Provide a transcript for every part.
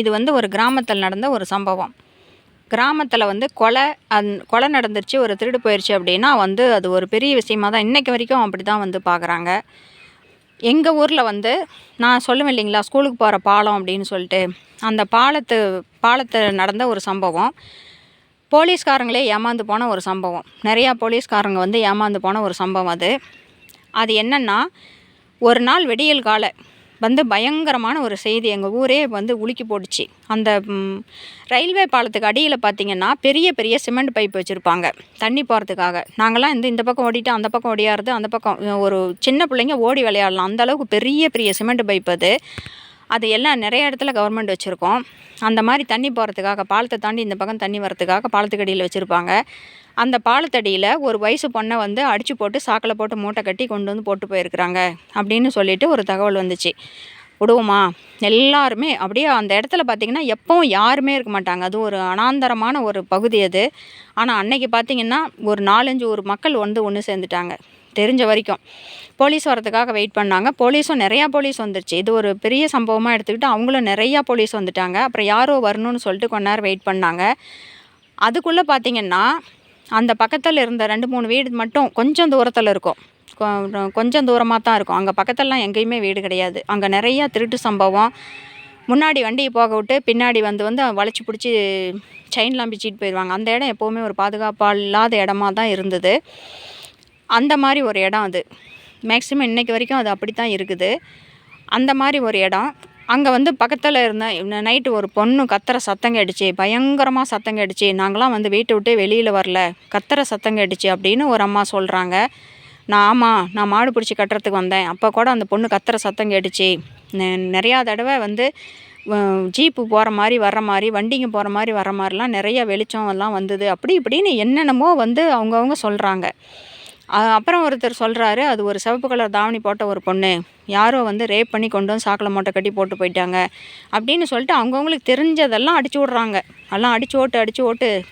இது வந்து ஒரு கிராமத்தில் நடந்த ஒரு சம்பவம். கிராமத்தில் வந்து கொலை அந் கொலை நடந்துருச்சு ஒரு திருடு போயிடுச்சு அப்படின்னா வந்து அது ஒரு பெரிய விஷயமாக தான் இன்றைக்கு வரைக்கும் அப்படி தான் வந்து பார்க்குறாங்க. எங்கள் ஊரில் வந்து நான் சொல்லுவேன் இல்லைங்களா ஸ்கூலுக்கு போகிற பாலம் அப்படின்னு சொல்லிட்டு அந்த பாலத்து பாலத்தில் நடந்த ஒரு சம்பவம். போலீஸ்காரங்களே ஏமாந்து போன ஒரு சம்பவம். நிறையா போலீஸ்காரங்க வந்து ஏமாந்து போன ஒரு சம்பவம் அது. அது என்னென்னா ஒரு நாள் வெடியல் காலை வந்து பயங்கரமான ஒரு செய்தி எங்கள் ஊரே வந்து உலுக்கி போட்டுச்சு. அந்த ரயில்வே பாலத்துக்கு அடியில் பார்த்தீங்கன்னா பெரிய பெரிய சிமெண்ட் பைப் வச்சுருப்பாங்க. தண்ணி போகிறதுக்காக நாங்கள்லாம் இந்த இந்த பக்கம் ஓடிட்டு அந்த பக்கம் ஓடியாருது அந்த பக்கம் ஒரு சின்ன பிள்ளைங்க ஓடி விளையாடலாம். அந்த அளவுக்கு பெரிய பெரிய சிமெண்ட் பைப் அது. அது எல்லாம் நிறைய இடத்துல கவர்மெண்ட் வச்சுருக்கோம். அந்த மாதிரி தண்ணி போகிறதுக்காக பாலத்தை தாண்டி இந்த பக்கம் தண்ணி வரதுக்காக பாலத்துக்கடியில் வச்சுருப்பாங்க. அந்த பாலத்தடியில் ஒரு வயசு பொண்ணை வந்து அடித்து போட்டு சாக்கில் போட்டு மூட்டை கட்டி கொண்டு வந்து போட்டு போயிருக்கிறாங்க அப்படின்னு சொல்லிட்டு ஒரு தகவல் வந்துச்சு. விடுவோமா எல்லாருமே அப்படியே அந்த இடத்துல பார்த்திங்கன்னா எப்போவும் யாருமே இருக்க மாட்டாங்க. அது ஒரு அனாந்தரமான ஒரு பகுதி அது. ஆனால் அன்னைக்கு பார்த்திங்கன்னா ஒரு நாலஞ்சு ஒரு மக்கள் வந்து ஒன்று சேர்ந்துட்டாங்க. தெரிஞ்ச வரைக்கும். போலீஸ் வரதுக்காக வெயிட் பண்ணாங்க. போலீஸும் நிறையா போலீஸ் வந்துருச்சு. இது ஒரு பெரிய சம்பவமாக எடுத்துக்கிட்டு அவங்களும் நிறையா போலீஸ் வந்துட்டாங்க. அப்புறம் யாரோ வரணும்னு சொல்லிட்டு கொஞ்ச நேரம் வெயிட் பண்ணாங்க. அதுக்குள்ளே பார்த்தீங்கன்னா அந்த பக்கத்தில் இருந்த ரெண்டு மூணு வீடு மட்டும் கொஞ்சம் தூரத்தில் இருக்கும். கொஞ்சம் தூரமாக தான் இருக்கும். அங்கே பக்கத்துலலாம் எங்கேயுமே வீடு கிடையாது. அங்கே நிறையா திருட்டு சம்பவம். முன்னாடி வண்டியை போக விட்டு பின்னாடி வந்து வந்து வளைச்சி பிடிச்சி செயின்லாம் பிச்சிட்டு போயிடுவாங்க அந்த இடம் எப்போவுமே ஒரு பாதுகாப்பாக இல்லாத இடமா தான் இருந்தது. அந்த மாதிரி ஒரு இடம் அது. மேக்ஸிமம் இன்னைக்கு வரைக்கும் அது அப்படி தான் இருக்குது. அந்த மாதிரி ஒரு இடம். அங்கே வந்து பக்கத்தில் இருந்த நைட்டு ஒரு பொண்ணு கத்துற சத்தம் கேட்டுச்சு. பயங்கரமாக சத்தம் கேட்டுச்சு. நாங்களாம் வந்து வீட்டை விட்டு வெளியில் வரல. கத்துற சத்தம் கேட்டுச்சு அப்படின்னு ஒரு அம்மா சொல்கிறாங்க நான் ஆமாம் நான் மாடு பிடிச்சி கட்டுறதுக்கு வந்தேன். அப்போ கூட அந்த பொண்ணு கத்துற சத்தம் கேட்டுச்சு. நெ- நிறையா தடவை வந்து ஜீப்பு போகிற மாதிரி வர்ற மாதிரி வண்டிங்க போகிற மாதிரி வர மாதிரிலாம் நிறைய வெளிச்சம் எல்லாம் வந்தது. அப்படி இப்படின்னு என்னென்னமோ வந்து அவங்கவுங்க சொல்கிறாங்க அப்புறம் ஒருத்தர் சொல்கிறாரு அது ஒரு சிவப்பு கலர் தாவணி போட்ட ஒரு பொண்ணு. யாரோ வந்து ரேப் பண்ணி கொண்டு வந்து சாக்கில் மூட்டை கட்டி போட்டு போயிட்டாங்க. அப்படின்னு சொல்லிட்டு அவங்கவுங்களுக்கு தெரிஞ்சதெல்லாம் அடிச்சு விட்றாங்க. எல்லாம் அடிச்சு ஓட்டு அடிச்சு ஓட்டு.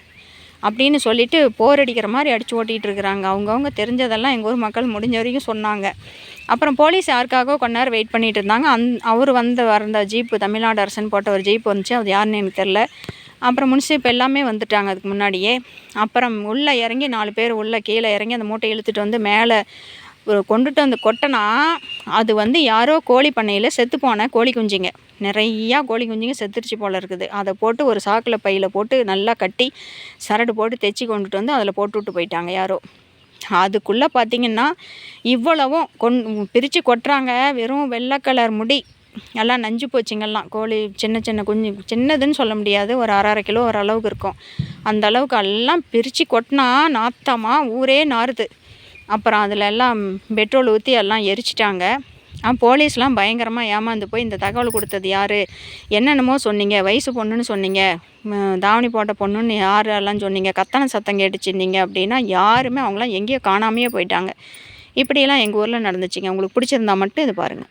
அப்படின்னு சொல்லிட்டு போர் அடிக்கிற மாதிரி அடிச்சு ஓட்டிகிட்டு இருக்கிறாங்க. அவங்கவுங்க தெரிஞ்சதெல்லாம் எங்கள் ஊர் மக்கள் முடிஞ்ச வரைக்கும் சொன்னாங்க. அப்புறம் போலீஸ் யாருக்காக கொஞ்ச நேரம் வெயிட் பண்ணிகிட்டு இருந்தாங்க. அந் அவர் வந்து வந்த ஜீப்பு தமிழ்நாடு அரசன் போட்ட ஒரு ஜீப் வந்துச்சு. அது யாருன்னு எனக்கு தெரில அப்புறம் முன்சிப் எல்லாமே வந்துட்டாங்க அதுக்கு முன்னாடியே. அப்புறம் உள்ளே இறங்கி நாலு பேர் உள்ளே கீழே இறங்கி அந்த மூட்டை இழுத்துட்டு வந்து மேலே ஒரு கொண்டுட்டு வந்து கொட்டினா அது வந்து யாரோ கோழி பண்ணையில் செத்து போன கோழி குஞ்சுங்க. நிறையா கோழி குஞ்சுங்க செத்துருச்சு போல இருக்குது. அதை போட்டு ஒரு சாக்கில் பையில் போட்டு நல்லா கட்டி சரடு போட்டு தைச்சி கொண்டுட்டு வந்து அதில் போட்டு விட்டு போயிட்டாங்க யாரோ. அதுக்குள்ளே பார்த்தீங்கன்னா இவ்வளவும் கொன் பிரித்து கொட்டுறாங்க. வெறும் வெள்ளை கலர் முடி. எல்லாம் நஞ்சு போச்சுங்கெல்லாம். கோழி சின்ன சின்ன குஞ்சு சின்னதுன்னு சொல்ல முடியாது. ஒரு அரை அரை கிலோ ஒரு அளவுக்கு இருக்கும். அந்த அளவுக்கு எல்லாம் பிரித்து கொட்டினா நாத்தமாக ஊரே நாறுது. அப்புறம் அதில் எல்லாம் பெட்ரோல் ஊற்றி எல்லாம் எரிச்சிட்டாங்க. ஆ போலீஸ்லாம் பயங்கரமாக ஏமாந்து போய் இந்த தகவல் கொடுத்தது யார்? என்னென்னமோ சொன்னீங்க. வயசு பொண்ணுன்னு சொன்னீங்க. தாவணி போட்ட பொண்ணுன்னு யாரெல்லாம் சொன்னீங்க? கத்தனை சத்தம் கேட்டுச்சுன்னீங்க அப்படின்னா யாருமே அவங்களாம் எங்கேயோ காணாமையே போயிட்டாங்க. இப்படியெல்லாம் எங்கள் ஊரில் நடந்துச்சுங்க. உங்களுக்கு பிடிச்சிருந்தா மட்டும் இது பாருங்கள்